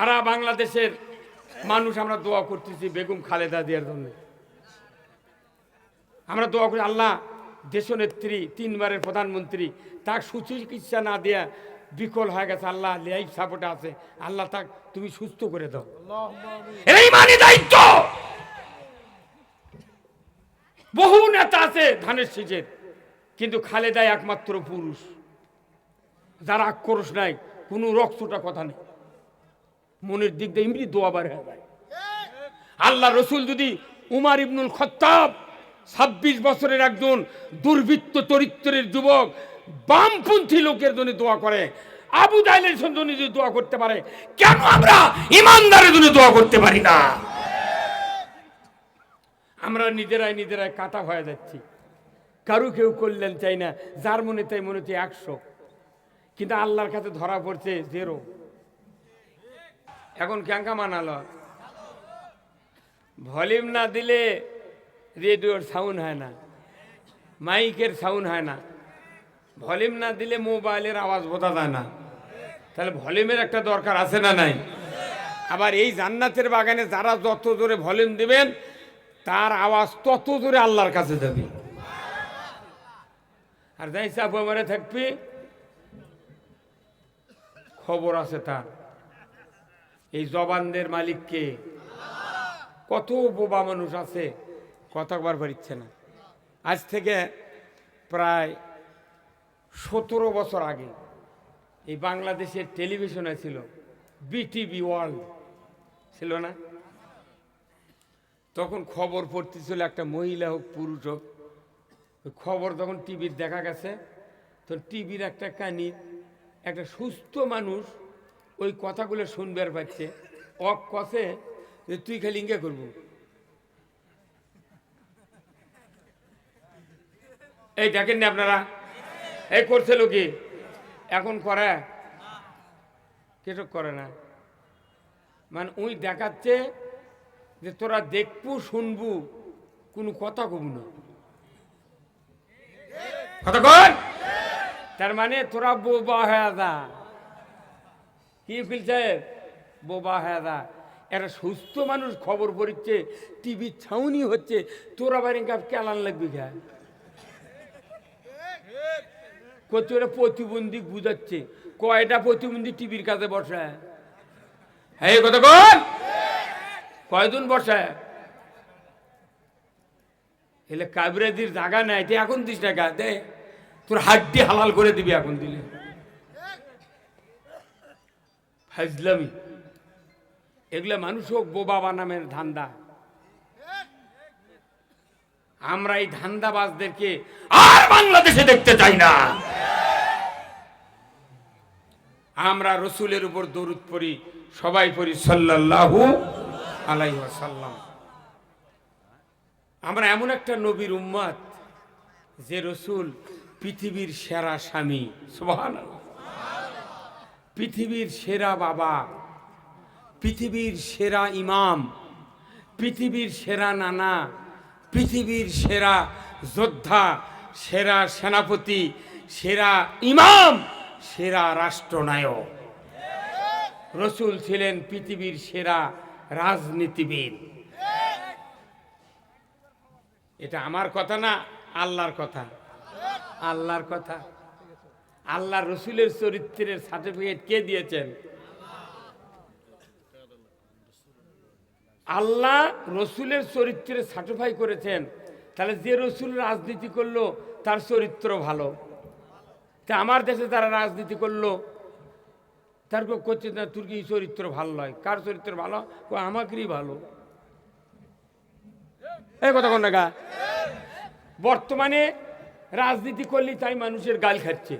সারা বাংলাদেশের মানুষ আমরা দোয়া করতেছি বেগম খালেদা জিয়ার জন্য। আমরা দোয়া করি আল্লাহ দেশনেত্রী, তিনবারের প্রধানমন্ত্রী, তার সুচিকিৎসা না দেয়া বিকল হয়ে গেছে। আল্লাহ লাইফ সাপোর্টে আছে। আল্লাহ তাক তুমি সুস্থ করে দাও। এই মানে দায়িত্ব! বহু নেতা আছে ধানের শীষের, কিন্তু খালেদাই একমাত্র পুরুষ। যার আক্রোশ নাই, কোনো রক্তটা কথা নেই। মনের দিক দিয়ে এমনি দোয়াবার হয়ে যায়। আল্লাহ রসুল যদি উমার ইবনুল খত্তাব ছাব্বিশ বছরের একজন দুর্বৃত্ত চরিত্রের যুবক বামপন্থী লোকের জন্য দোয়া করে, আবু জাহেলের জন্য যদি দোয়া করতে পারে, কেন আমরা ইমানদারের জন্য দোয়া করতে পারি না? আমরা নিজেরাই নিজেরাই কাটা হয়ে যাচ্ছি। কারু কেউ করলেন চাই না, যার মনে তাই মনে হচ্ছে একশো। কিন্তু আল্লাহর কাছে ধরা পড়ছে জেরো এখন ক্যাঙ্কা মানালো? ভলিউম না দিলে রেডিওর সাউন্ড হয় না, মাইকের সাউন্ড হয় না। ভলিউম না দিলে মোবাইলের আওয়াজ বোঝা যায় না। তাহলে ভলিউমের একটা দরকার আছে না নাই? আবার এই জান্নাতের বাগানে যারা যত জোরে ভলিউম দিবেন, তার আওয়াজ তত জোরে আল্লাহর কাছে যাবে। আর যাই চাপ মারে থাকবি, খবর আছে তার। এই জবানদের মালিককে? কত বোবা মানুষ আছে, কথা বার পারিচ্ছে না। আজ থেকে প্রায় সতেরো বছর আগে এই বাংলাদেশের টেলিভিশনে ছিল, বিটিভি ওয়ার্ল্ড। ছিল না? তখন খবর পড়তেছিল একটা মহিলা হোক, পুরুষ হোক। খবর তখন টিভির দেখা গেছে তো টিভির একটা কানি একটা সুস্থ মানুষ ওই কথাগুলো শুনবার পাচ্ছে। অক কষে যে তুই খালি ইঙ্গে করব। এই দেখেন না আপনারা? এই করছে কি এখন করে। কেসব করে না। মানে ওই দেখাচ্ছে যে তোরা দেখবু, শুনবু, কোনো কথা কব না। কথা কর। তার মানে তোরা বোবা হয়ে যা। কি ফিলছে বোবা হয়ে একটা সুস্থ মানুষ খবর পড়ছে টিভির ছাউনি হচ্ছে, তোরা বাড়ি কাপ কেলান লাগবে খা ওরা প্রতিবন্ধী বুঝাচ্ছে, কয়টা প্রতিবন্ধী টিভির কাছে বসে? হ্যাঁ কর কয়জন বসে? এলে কাবরাজির জায়গা নাই এখন দিস টাকা দে, তোর হাড্ডি হালাল করে দিবি এখন দিলে। ফাজলামি। এগুলা মানুষ হোক বোবাবা নামের ধান্দা। আমরা এই ধান্দাবাজদেরকে আর বাংলাদেশে দেখতে চাই না। আমরা রসুলের উপর দরুদ পড়ি, সবাই পড়ি আলাইহি ওয়াসাল্লাম। আমরা এমন একটা নবীর উম্মত যে রসুল পৃথিবীর সেরা স্বামী। সুবহানাল্লাহ। পৃথিবীর সেরা বাবা, পৃথিবীর সেরা ইমাম, পৃথিবীর সেরা নানা, পৃথিবীর সেরা যোদ্ধা, সেরা সেনাপতি, সেরা ইমাম, সেরা রাষ্ট্রনায়ক। রসুল ছিলেন পৃথিবীর সেরা রাজনীতিবিদ। এটা আমার কথা না, আল্লাহর কথা। আল্লাহর কথা। আল্লাহ রসুলের চরিত্রের সার্টিফিকেট কে দিয়েছেন? আল্লাহ রসুলের চরিত্রে সার্টিফাই করেছেন। তাহলে যে রসুল রাজনীতি করল, তার চরিত্র ভালো। তা আমার দেশে তারা রাজনীতি করল, তার কেউ করছে না, তোর কি চরিত্র ভালো নয়? কার চরিত্র ভালো? ও আমাকেরই ভালো। এই কথা কোন বর্তমানে রাজনীতি করলেই তাই মানুষের গাল খাচ্ছে।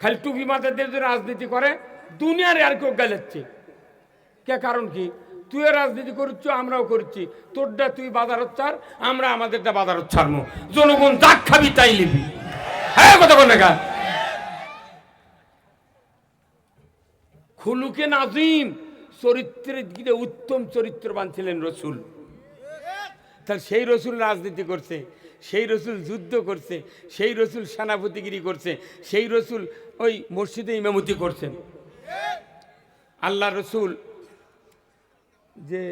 খালি টুপি মাথাদের যে রাজনীতি করে, দুনিয়ার আর কেউ গালাচ্ছে। কে কারণ কি? তুইও রাজনীতি করছ আমরাও করছি। তোরটা তুই বাজার চার আমরা আমাদেরটা বাজার ছাড়মো জনগণ যাক খাবি তাই লিবি। হ্যাঁ কথা কোন? গা খুলুকে নাজিম, চরিত্রের দিকে উত্তম চরিত্রবান ছিলেন রসুল। তাহলে সেই রসুল রাজনীতি করছে। সেই রসুল যুদ্ধ করছে, সেই রসুল সেনাপতিগিরি করছে, সেই রসুল ওই মসজিদে ইমামতি করছেন আল্লাহ রসুল যে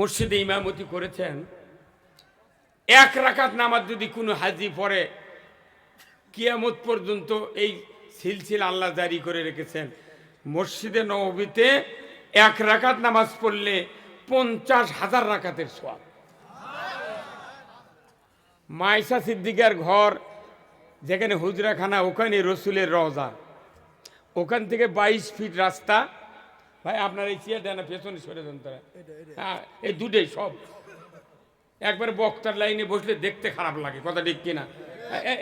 মসজিদে ইমামতি করেছেন, এক রাকাত নামাজ যদি কোনো হাজি পড়ে, কিয়ামত পর্যন্ত এই সিলসিল আল্লাহ জারি করে রেখেছেন। মসজিদে নবীতে এক রাকাত নামাজ পড়লে পঞ্চাশ হাজার রাকাতের সোয়াব। মাইসা সিদ্দিকার ঘর যেখানে হুজরাখানা ওখানে রসুলের রওজা। ওখান থেকে বাইশ ফিট রাস্তা। ভাই আপনার এই চেয়ারটা না পেছনে সরে দেন তারা। হ্যাঁ এই দুটোই সব। একবার বক্তার লাইনে বসলে দেখতে খারাপ লাগে কথা ঠিক কিনা।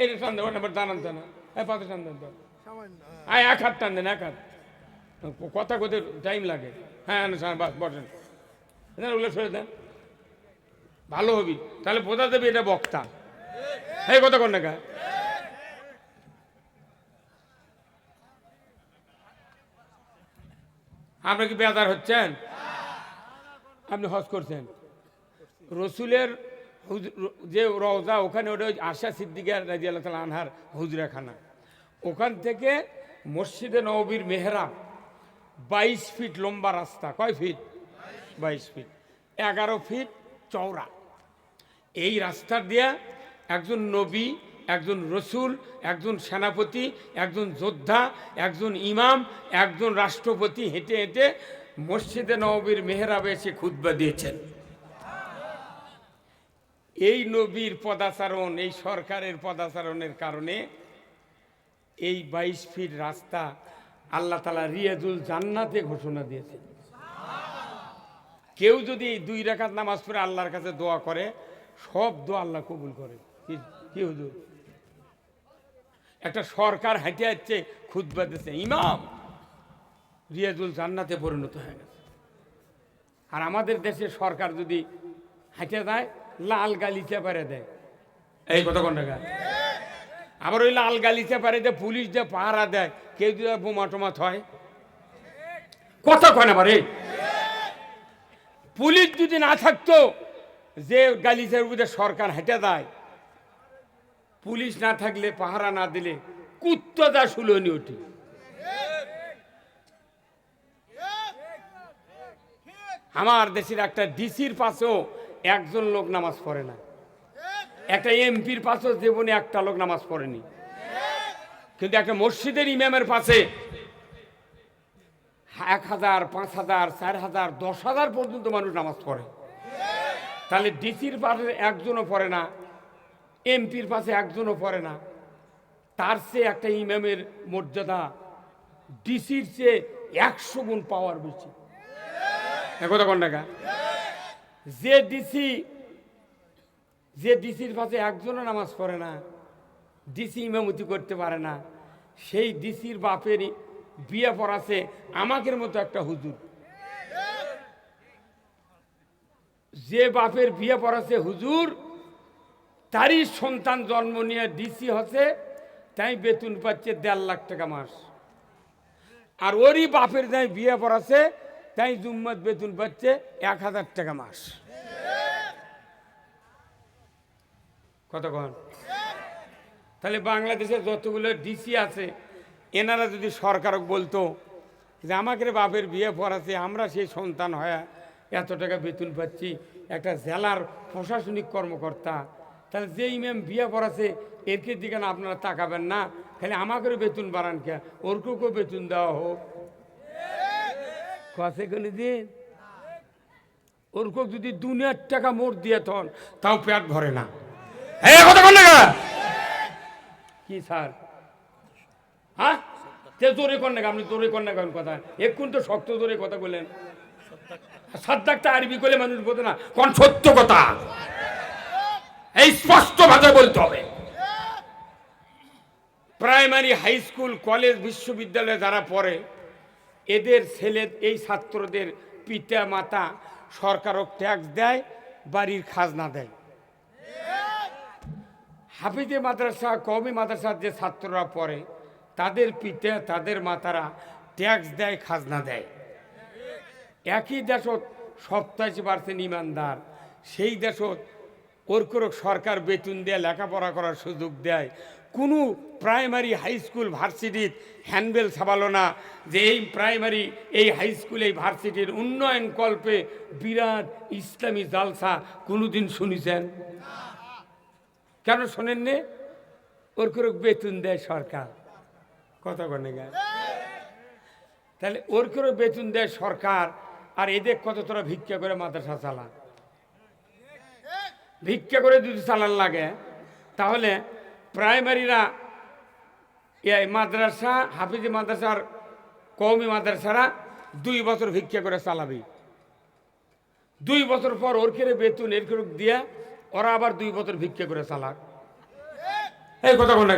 এটা টান দেন ওটা দাঁড়ান টানা হ্যাঁ পাতে টান দেন তো হ্যাঁ। এক হাত টান দেন এক হাত। কথা কতে টাইম লাগে। হ্যাঁ বাস বসেন। ওগুলো সরে দেন। ভালো হবি। তাহলে বোঝা যাবে এটা বক্তা। এই কথা কর না আপনি কি বেদার হচ্ছেন? আপনি হজ করছেন। রসুলের যে রওজা, ওখানে ওটা আশা সিদ্দিকা রাজি আল্লাহ আনহার হুজরাখানা। ওখান থেকে মসজিদে নবীর মেহরাব বাইশ ফিট লম্বা রাস্তা। কয় ফিট? বাইশ ফিট। এগারো ফিট চওড়া। এই রাস্তা দিয়া একজন নবী, একজন রসুল, একজন সেনাপতি, একজন যোদ্ধা, একজন ইমাম, একজন রাষ্ট্রপতি হেঁটে হেঁটে মসজিদে নবীর মেহরাবে এসে খুদ্া দিয়েছেন। এই নবীর পদাচারণ, এই সরকারের পদাচারণের কারণে এই বাইশ ফিট রাস্তা আল্লাহ তালা রিয়াজুল জান্নাতে ঘোষণা দিয়েছেন। কেউ যদি দুই রাকাত নামাজ পড়ে আল্লাহর কাছে দোয়া করে, সব দোয়া আল্লাহ কবুল করে কি- হুজুর? একটা সরকার হাঁটে যাচ্ছে খুদবা দিচ্ছে ইমাম রিয়াজুল জান্নাতে পরিণত হয়ে গেছে। আর আমাদের দেশে সরকার যদি হাঁটে যায়, লাল গালিচা পারে দেয়। এই কত কোন টাকা আবার ওই লাল গালিচা পারে দেয় পুলিশ যে পাহারা দেয়। কেউ যদি বোমা টোমা থয়? কথা কয় না বারে। পুলিশ যদি না থাকতো, যে গালিচার উপরে সরকার হেঁটে দেয় পুলিশ না থাকলে, পাহারা না দিলে কুত্তদা শুলনি ওটি। আমার দেশের একটা ডিসির পাশেও একজন লোক নামাজ পড়ে না। একটা এমপির পাশেও জীবনে একটা লোক নামাজ পড়েনি। কিন্তু একটা মসজিদের ইমামের পাশে এক হাজার, পাঁচ হাজার, চার হাজার, দশ হাজার পর্যন্ত মানুষ নামাজ পড়ে। তাহলে ডিসির পাশে একজনও পড়ে না এমপির পাশে একজনও পড়ে না। তার চেয়ে একটা ইমামের মর্যাদা ডিসির চেয়ে একশো গুণ পাওয়ার বেশি। একথা কোন? যে ডিসি, যে ডিসির পাশে একজনও নামাজ পড়ে না, ডিসি ইমামতি করতে পারে না, সেই ডিসির বাপের বিয়ে পড়াছে আমাকের মতো একটা হুজুর। যে বাপের বিয়ে পড়াছে হুজুর তারই সন্তান জন্ম নিয়ে ডিসি হচ্ছে, তাই বেতন পাচ্ছে দেড় লাখ টাকা মাস। আর ওরই বাপের যাই বিয়ে পড়াছে তাই জুম্মত বেতন পাচ্ছে এক হাজার টাকা মাস। কতক্ষণ তাহলে বাংলাদেশে যতগুলো ডিসি আছে, এনারা যদি সরকারক বলতো যে আমাকে বাপের বিয়ে পড়াছে আমরা সেই সন্তান হয়ে এত টাকা বেতন পাচ্ছি, একটা জেলার প্রশাসনিক কর্মকর্তা তাহলে যে ইমাম বিয়ে পড়াছে এরকে দিকে না আপনারা তাকাবেন না। খালি আমাকেও বেতন বাড়ান কে, ওরকেও কেউ বেতন দেওয়া হোক। কষে কোনো দিন ওরকম যদি দুনিয়ার টাকা মোট দিয়ে তখন তাও পেট ভরে না? কি? স্যার? হ্যাঁ? তে জোরে কর না আপনি জোরে কর না কথা? এক্ষুন তো শক্ত জোরে কথা বললেন সাদ্দাকটা আরবি করলে মানুষ বোঝে না, কোন সত্য কথা? এই স্পষ্ট বলতে হবে। প্রাইমারি হাই স্কুল কলেজ বিশ্ববিদ্যালয়ে যারা পড়ে, এদের ছেলে, এই ছাত্রদের পিতা, মাতা সরকারও ট্যাক্স দেয়, বাড়ির খাজনা দেয়। হাফিজে মাদ্রাসা কমি মাদ্রাসার যে ছাত্ররা পড়ে, তাদের পিতা, তাদের মাতারা ট্যাক্স দেয়, খাজনা দেয়। একই দেশত সপ্তাহে পার্সেন্ট ইমানদার, সেই দেশত ওর করে সরকার বেতন দেয় লেখাপড়া করার সুযোগ দেয়। কোনো প্রাইমারি হাই স্কুল ভার্সিটির হ্যান্ডবেল ছাপালো না যে এই প্রাইমারি, এই হাই স্কুল, এই ভার্সিটির উন্নয়ন কল্পে বিরাট ইসলামী জালসা কোনোদিন শুনেছেন? কেন শোনেননি? ওর করে বেতন দেয় সরকার। কথা কনে? গায় তাহলে ওর করে বেতন দেয় সরকার, আর এদের কত তোরা ভিক্ষা করে মাদ্রাসা চালা ভিক্ষা করে যদি চালান লাগে, তাহলে প্রাইমারিরা এই মাদ্রাসা, হাফিজি মাদ্রাসার কৌমি মাদ্রাসারা দুই বছর ভিক্ষা করে চালাবি। দুই বছর পর ওর কেড়ে বেতন এর দিয়ে ওরা আবার দুই বছর ভিক্ষা করে চালাক। এই কথা কোন